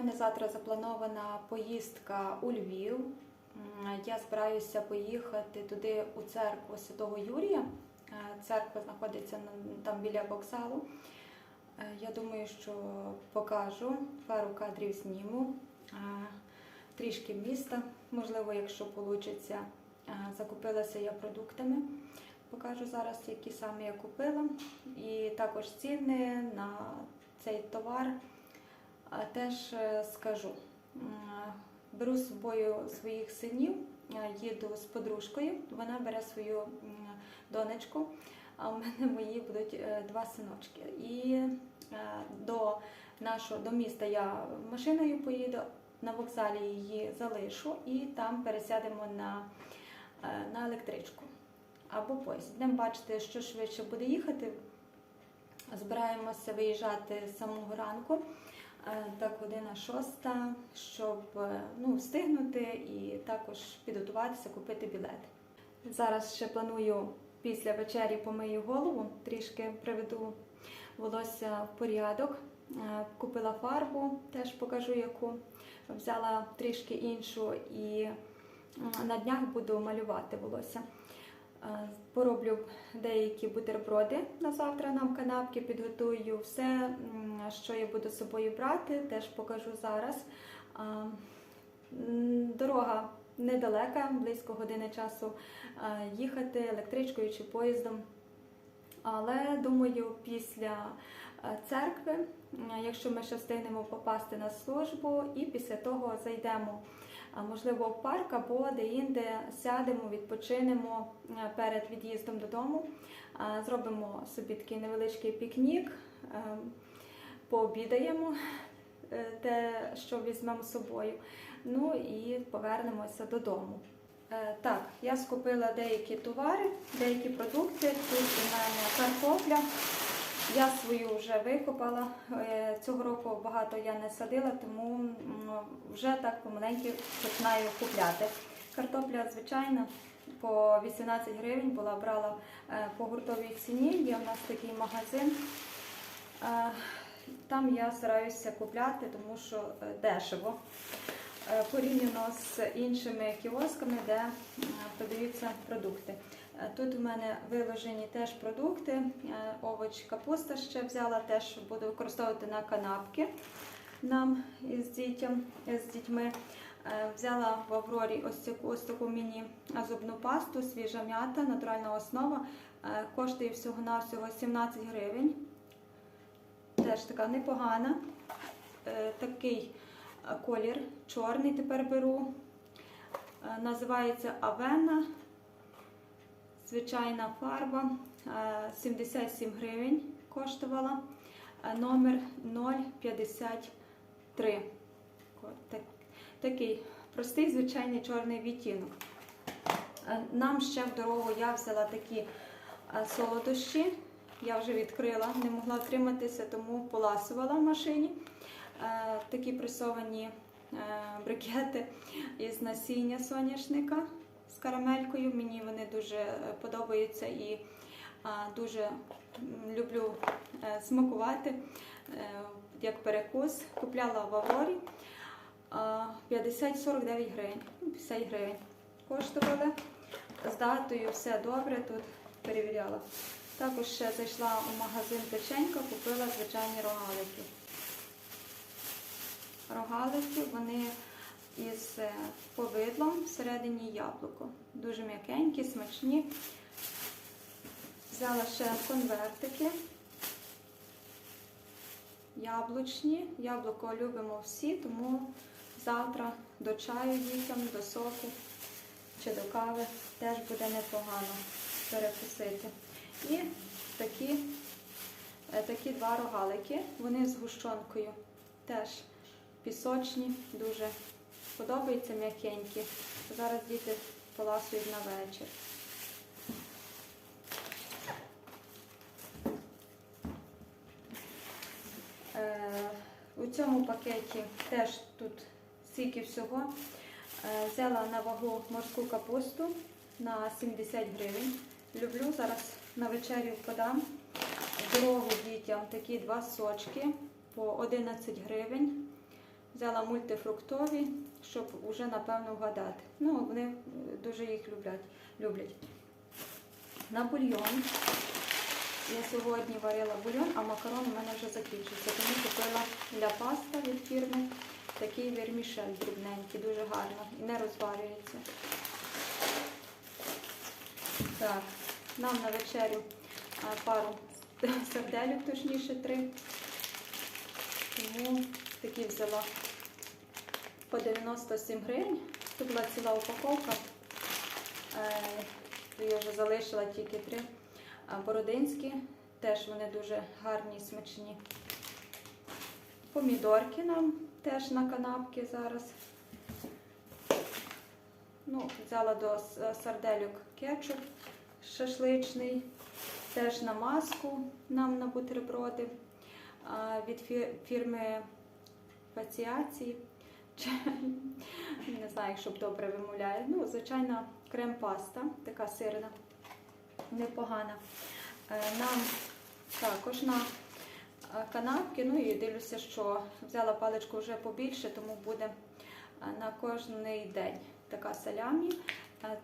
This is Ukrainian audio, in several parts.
мене завтра запланована поїздка у Львів. Я збираюся поїхати туди у церкву Святого Юрія. Е, Церква знаходиться там біля вокзалу. Е, Я думаю, що покажу пару кадрів зніму, е, трішки міста, можливо, якщо вийде. Закупилася я продуктами. Покажу зараз, які саме я купила. І також ціни на цей товар а, теж е, скажу. Беру з собою своїх синів, е, їду з подружкою, вона бере свою донечку, а в мене мої будуть е, два синочки. І до нашого до міста я машиною поїду, на вокзалі її залишу і там пересядемо на, на електричку або поїзд. Будемо бачити, що швидше буде їхати. Збираємося виїжджати з самого ранку, так година шоста, щоб е, ну, встигнути і також підготуватися, купити білети. Зараз ще планую після вечері помию голову, трішки приведу волосся в порядок. Е, Купила фарбу, теж покажу яку. Взяла трішки іншу і на днях буду малювати волосся. Пороблю деякі бутерброди на завтра нам канапки, підготую все, що я буду з собою брати, теж покажу зараз. Дорога недалека, близько години часу їхати електричкою чи поїздом. Але думаю, після церкви, якщо ми ще встигнемо попасти на службу, і після того зайдемо можливо, в парк або де-інде сядемо, відпочинемо е, перед від'їздом додому, зробимо собі такий невеличкий пікнік, е, пообідаємо е, те, що візьмемо з собою. Ну і повернемося додому. Е, Так, я скупила деякі товари, деякі продукти. Тут у мене картопля. Я свою вже викопала. Е, Цього року багато я не садила, тому вже так помаленьку починаю купляти. Картопля звичайна по 18 гривень була брала е, по гуртовій ціні. Є у нас такий магазин. Е, Там я стараюся купляти, тому що дешево. Порівняно з іншими кіосками, де продаються продукти. Е, Тут у мене виложені теж продукти, е, овоч, капуста ще взяла, теж буду використовувати на канапки нам із, дітям, з дітьми. Е, Взяла в Аврорі ось таку, ось таку міні зубну пасту, свіжа м'ята, натуральна основа. Коштує всього-навсього 17 гривень. Теж така непогана. Такий колір чорний тепер беру. Називається Авена. Звичайна фарба. Е, 77 гривень коштувала. Е, Номер 053. Такий простий, звичайний чорний відтінок. Е, Нам ще в дорогу я взяла такі е, солодощі. Я вже відкрила, не могла втриматися, тому поласувала в машині. Е, Такі пресовані е, брикети із насіння соняшника карамелькою. Мені вони дуже е, подобаються і дуже люблю е, смакувати е, як перекус. Купляла в Аврорі. Е, 50-49 гривень, ну, 50 гривень коштували. З датою все добре, тут перевіряла. Також ще зайшла у магазин печенька, купила звичайні рогалики. Рогалики, вони із е, повидлом, всередині яблуко. Дуже м'якенькі, смачні. Взяла ще конвертики. Яблучні. Яблуко любимо всі, тому завтра до чаю дітям, до соку чи до кави теж буде непогано перекусити. І такі, е, такі два рогалики, вони з гущонкою. Теж пісочні, дуже подобаються м'якенькі. Зараз діти поласують на вечір. Е, У цьому пакеті теж тут стільки всього. Е, Взяла на вагу морську капусту на 70 гривень. Люблю зараз на вечерю подам. Дорогу дітям такі два сочки по 11 гривень. Взяла мультифруктові, щоб вже напевно вгадати. Ну, вони е, дуже їх люблять. люблять. На бульйон. Я сьогодні варила бульйон, а макарон у мене вже закінчився. Тому купила для паста від фірми такий вермішель дрібненький, дуже гарно і не розварюється. Так, нам на вечерю пару сарделів, точніше три. Тому такі взяла по 97 гривень. Тут була ціла упаковка. Е, Я вже залишила тільки три. Бородинські теж вони дуже гарні і смачні. Помідорки нам теж на канапки зараз. Ну, взяла до сарделюк кетчуп шашличний, теж на маску нам на бутерброди від фірми Паціації. Чи- Не знаю, якщо б добре вимовляє. Ну, звичайно, крем-паста, така сирна, непогана. Е, Нам також на е, канапки, ну і дивлюся, що взяла паличку вже побільше, тому буде е, на кожний день така салямі.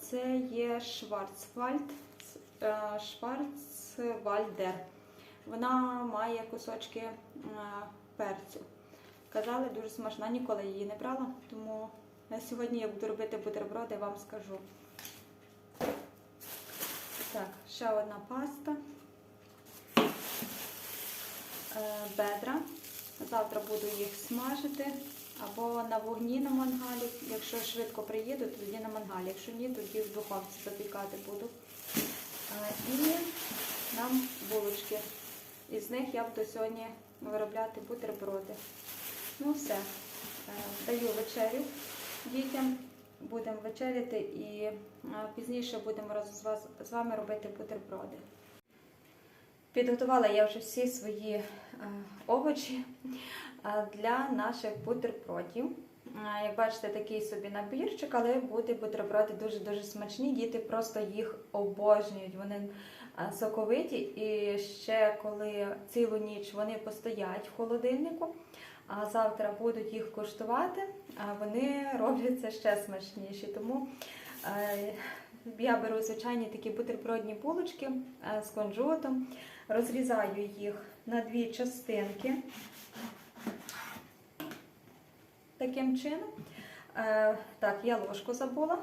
Це є Шварцвальд, Шварцвальдер. Вона має кусочки перцю. Казали, дуже смачна, ніколи її не брала, тому на сьогодні я буду робити бутерброди, вам скажу. Так, ще одна паста. Е, Бедра. Завтра буду їх смажити або на вогні на мангалі. Якщо швидко приїду, то тоді на мангалі. Якщо ні, тоді в духовці запікати буду. Е, І нам булочки. Із них я буду сьогодні виробляти бутерброди. Ну все, Е, даю вечерю дітям, будемо вечеряти і е, пізніше будемо разом з, вами робити бутерброди. Підготувала я вже всі свої е, овочі для наших бутербродів. Як бачите, такий собі набірчик, але буде бутерброди дуже-дуже смачні. Діти просто їх обожнюють. Вони соковиті. І ще коли цілу ніч вони постоять в холодильнику, а завтра будуть їх куштувати, вони робляться ще смачніші. Тому е, я беру звичайні такі бутербродні булочки е, з кунжутом, розрізаю їх на дві частинки. Таким чином. Е, так, я ложку забула.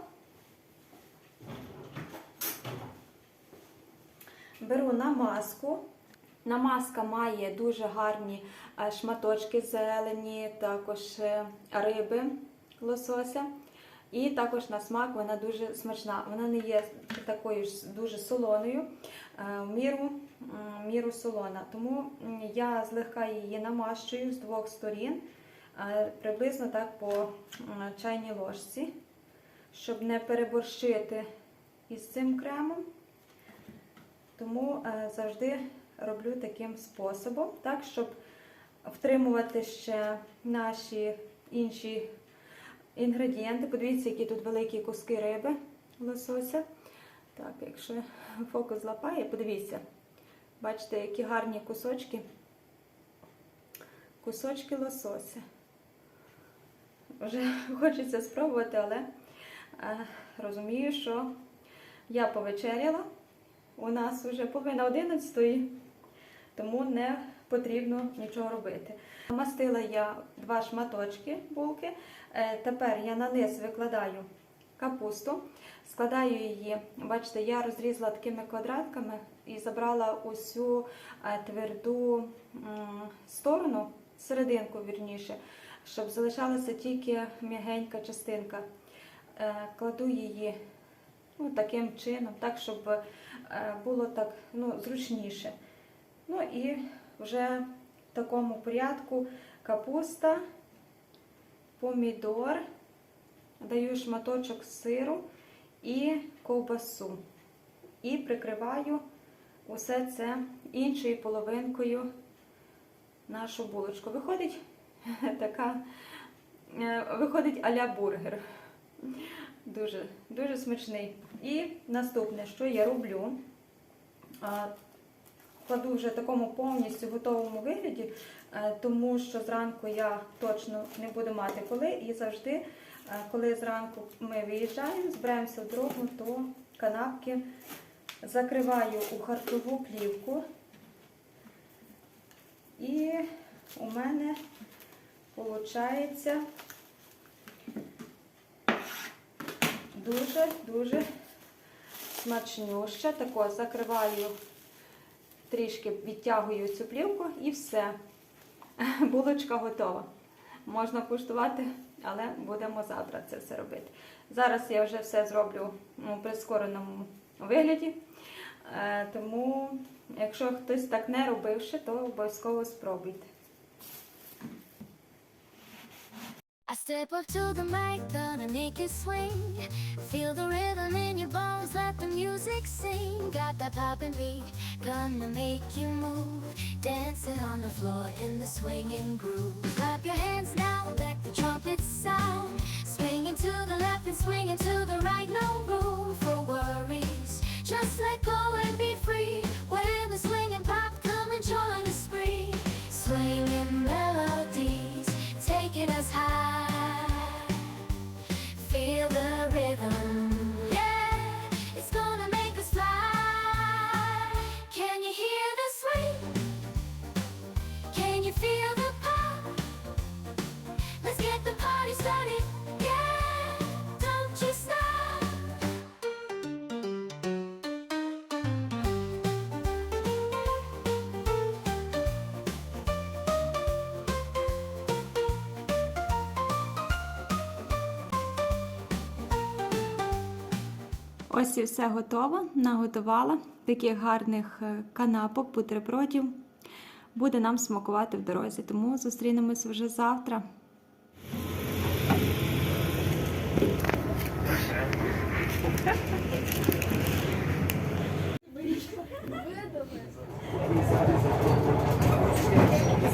Беру намазку. Намазка має дуже гарні е, шматочки зелені, також е, риби лосося. І також на смак вона дуже смачна. Вона не є такою ж дуже солоною, е, в міру, міру солона. Тому я злегка її намащую з двох сторін, приблизно так по чайній ложці, щоб не переборщити із цим кремом. Тому завжди роблю таким способом, так, щоб втримувати ще наші інші інгредієнти. Подивіться, які тут великі куски риби лосося. Так, якщо фокус лапає, подивіться. Бачите, які гарні кусочки. Кусочки лосося. Вже хочеться спробувати, але е, розумію, що я повечеряла. У нас вже половина одинадцятої, тому не потрібно нічого робити. Мастила я два шматочки булки. Е, Тепер я на низ викладаю капусту, складаю її. Бачите, я розрізала такими квадратками і забрала усю е, тверду сторону, серединку вірніше, щоб залишалася тільки м'ягенька частинка. Е, Кладу її ну, таким чином, так, щоб було так ну, зручніше. Ну і вже в такому порядку капуста, помідор, даю шматочок сиру і ковбасу. І прикриваю усе це іншою половинкою нашу булочку. Виходить така, е, виходить а-ля бургер. Дуже, дуже смачний. І наступне, що я роблю, кладу вже такому повністю готовому вигляді, е, тому що зранку я точно не буду мати коли і завжди, е, коли зранку ми виїжджаємо, збираємося в дорогу, то канапки закриваю у харчову плівку. І у мене виходить дуже-дуже смачнюще. Тако закриваю, трішки відтягую цю плівку і все. Булочка готова. Можна куштувати, але будемо завтра це все робити. Зараз я вже все зроблю у прискореному вигляді. Е, Тому, якщо хтось так не робивши, то обов'язково спробуйте. I step up to the mic, gonna make it swing. Feel the rhythm in your bones, let the music sing. Got that poppin' beat, gonna make you move. Dancing on the floor in the swinging groove. Clap your hands now, let the trumpets Ось і все готово. Наготувала таких гарних е, канапок, бутербродів. Буде нам смакувати в дорозі. Тому зустрінемось вже завтра.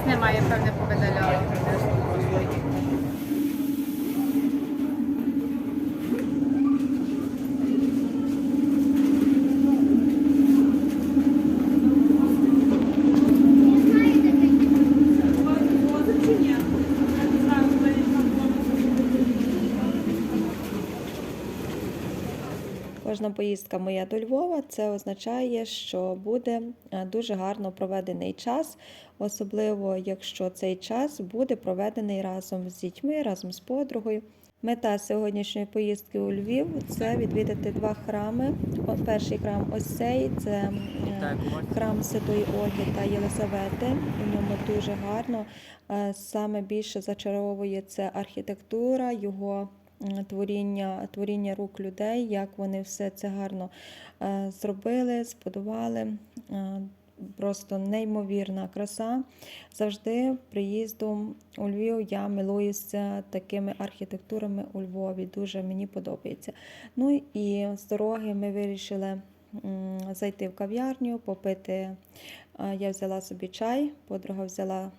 Немає, певне, Кожна поїздка моя до Львова це означає, що буде е, дуже гарно проведений час, особливо якщо цей час буде проведений разом з дітьми, разом з подругою. Мета сьогоднішньої поїздки у Львів це відвідати два храми. Перший храм ось цей це е, храм Святої Ольги та Єлизавети. У ньому дуже гарно. Е, Саме більше зачаровує це архітектура, його творіння, творіння рук людей, як вони все це гарно е, зробили, збудували. Е, Просто неймовірна краса. Завжди приїздом у Львів я милуюся такими архітектурами у Львові. Дуже мені подобається. Ну і з дороги ми вирішили зайти в кав'ярню, попити. Е, Я взяла собі чай, подруга взяла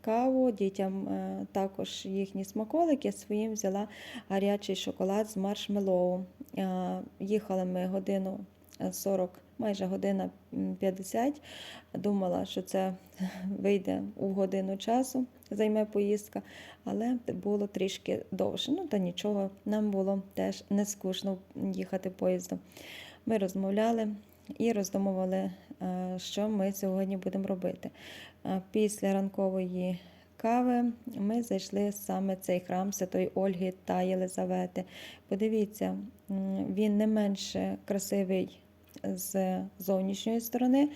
каву, дітям е, також їхні смаколики, своїм взяла гарячий шоколад з маршмеллоу. Е, Їхали ми годину е, 40, майже година 50. Думала, що це вийде у годину часу, займе поїздка, але було трішки довше. Ну та нічого, нам було теж не скучно їхати поїздом. Ми розмовляли і роздумували, е, що ми сьогодні будемо робити. Е, Після ранкової кави ми зайшли саме цей храм Святої Ольги та Єлизавети. Подивіться, він не менш красивий з зовнішньої сторони.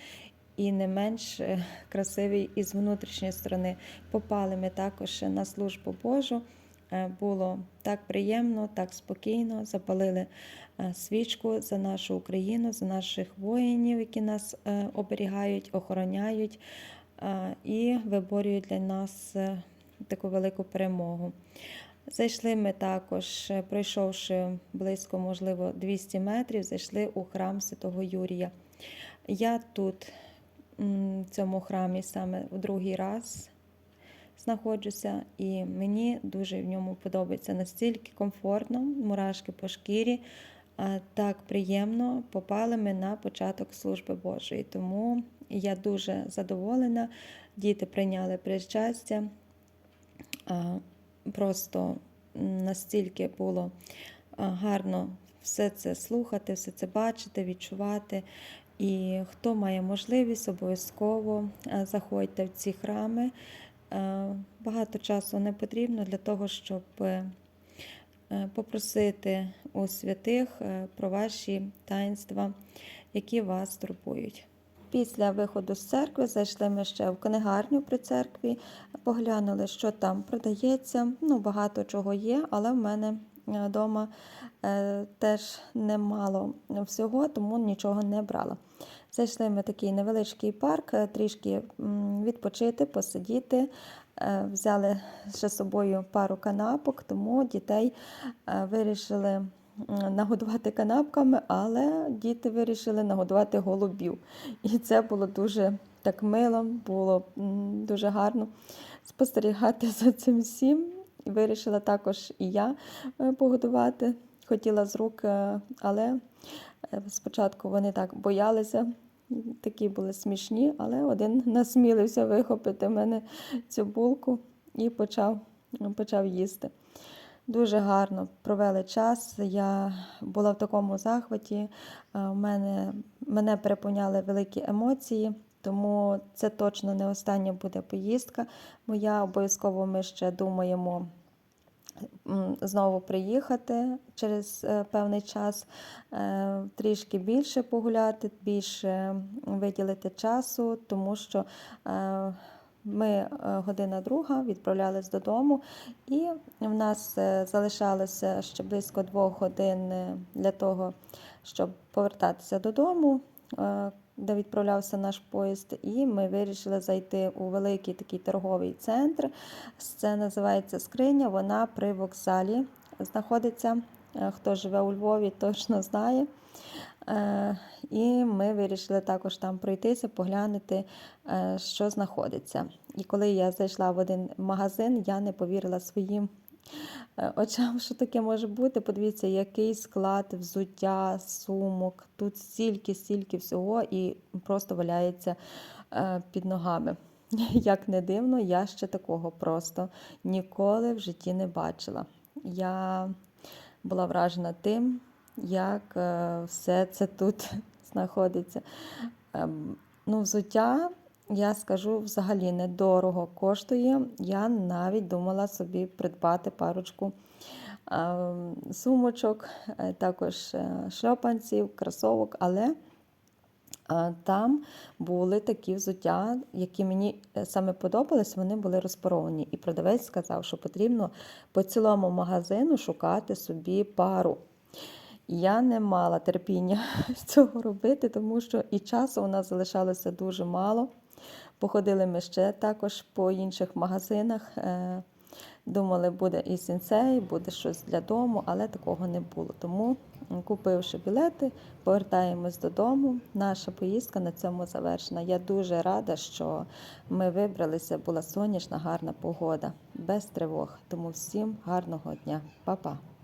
І не менш красивий із внутрішньої сторони. Попали ми також на службу Божу. Е, Було так приємно, так спокійно. Запалили свічку за нашу Україну, за наших воїнів, які нас е, оберігають, охороняють е, і виборюють для нас е, таку велику перемогу. Зайшли ми також, е, пройшовши близько, можливо, 200 метрів, зайшли у храм Святого Юрія. Я тут, в цьому храмі, саме в другий раз знаходжуся, і мені дуже в ньому подобається настільки комфортно, мурашки по шкірі, е, так приємно попали ми на початок служби Божої. Тому я дуже задоволена. Діти прийняли причастя. Просто настільки було гарно все це слухати, все це бачити, відчувати. І хто має можливість, обов'язково заходьте в ці храми. Багато часу не потрібно для того, щоб попросити у святих е, про ваші таїнства, які вас турбують. Після виходу з церкви зайшли ми ще в книгарню при церкві, поглянули, що там продається. Ну, багато чого є, але в мене вдома теж немало всього, тому нічого не брала. Зайшли ми в такий невеличкий парк, е, трішки відпочити, посидіти. Е, Взяли ще з собою пару канапок, тому дітей е, вирішили нагодувати канапками, але діти вирішили нагодувати голубів. І це було дуже так мило, було дуже гарно спостерігати за цим всім. Вирішила також і я е, погодувати. Хотіла з рук, але спочатку вони так боялися, такі були смішні, але один насмілився вихопити в мене цю булку і почав, почав їсти. Дуже гарно провели час. Я була в такому захваті. е, в Мене, мене переповняли великі емоції, тому це точно не остання буде поїздка. Моя обов'язково ми ще думаємо знову приїхати через е, певний час, е, трішки більше погуляти, більше виділити часу, тому що е, ми година друга відправлялись додому, і в нас залишалося ще близько двох годин для того, щоб повертатися додому. Е, Де відправлявся наш поїзд, і ми вирішили зайти у великий такий торговий центр. Це називається Скриня. Вона при вокзалі знаходиться. Е, Хто живе у Львові, точно знає. Е, І ми вирішили також там пройтися, поглянути, що знаходиться. І коли я зайшла в один магазин, я не повірила своїм очам, що таке може бути. Подивіться, який склад взуття, сумок. Тут стільки, стільки всього і просто валяється е, під ногами. Як не дивно, я ще такого просто ніколи в житті не бачила. Я була вражена тим, як е, все це тут знаходиться. Ем, Ну, взуття, я скажу, взагалі недорого коштує. Я навіть думала собі придбати парочку сумочок, е, також е, шльопанців, кросовок, але а, Там були такі взуття, які мені е, саме подобались, вони були розпаровані. І продавець сказав, що потрібно по цілому магазину шукати собі пару. Я не мала терпіння цього робити, тому що і часу у нас залишалося дуже мало. Походили ми ще також по інших магазинах. е, Думали, буде і сінцей, буде щось для дому, але такого не було. Тому, купивши білети, повертаємось додому. Наша поїздка на цьому завершена. Я дуже рада, що ми вибралися. Була сонячна, гарна погода, без тривог. Тому всім гарного дня. Па-па!